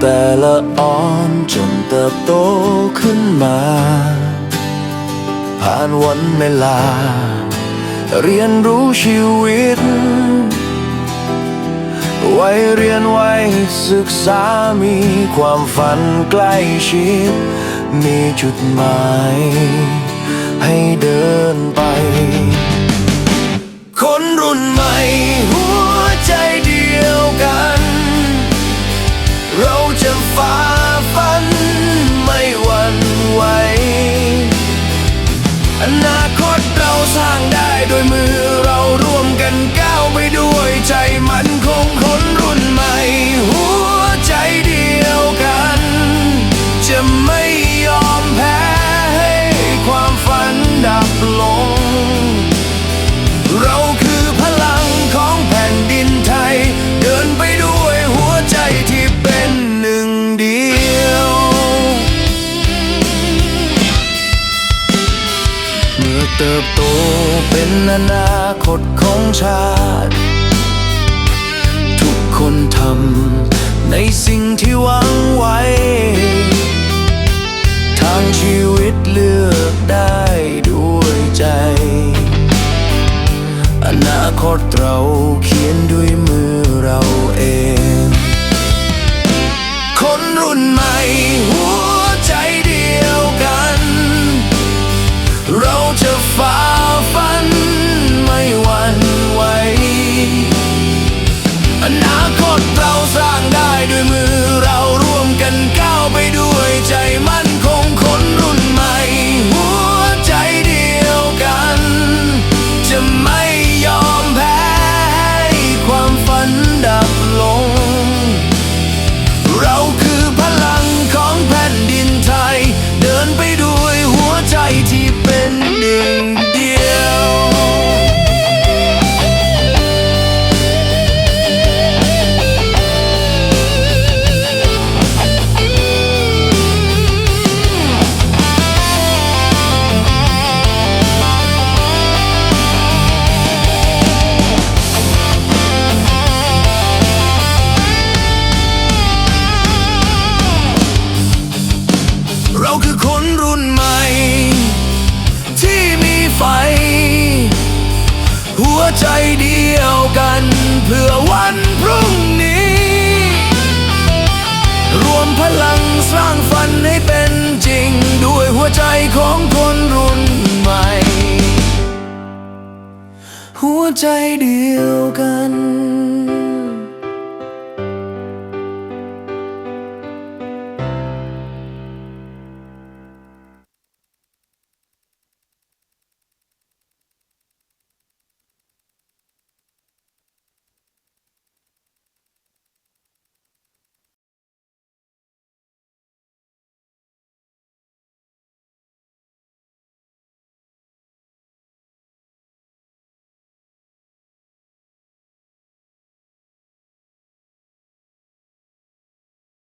แต่ละอ่อนจนเติบโตขึ้นมา ผ่านวันเวลา เรียนรู้ชีวิต ไวัยเรียนไวัยศึกษามีความฝันใกล้ชิด มีจุดหมาย ให้เดินไปคน สร้างได้โดวยมือเราร่วมกันก้าวไปด้วยใจมัน เติบโตเป็นอนาคตของชาติ ไเราคือคนรุ่นใหม่ ที่มีไฟ หัวใจเดียวกัน เพื่อวันพรุ่งนี้ รวมพลังสร้างฝันให้เป็นจริง ด้วยหัวใจของคนรุ่นใหม่ หัวใจเดียวกัน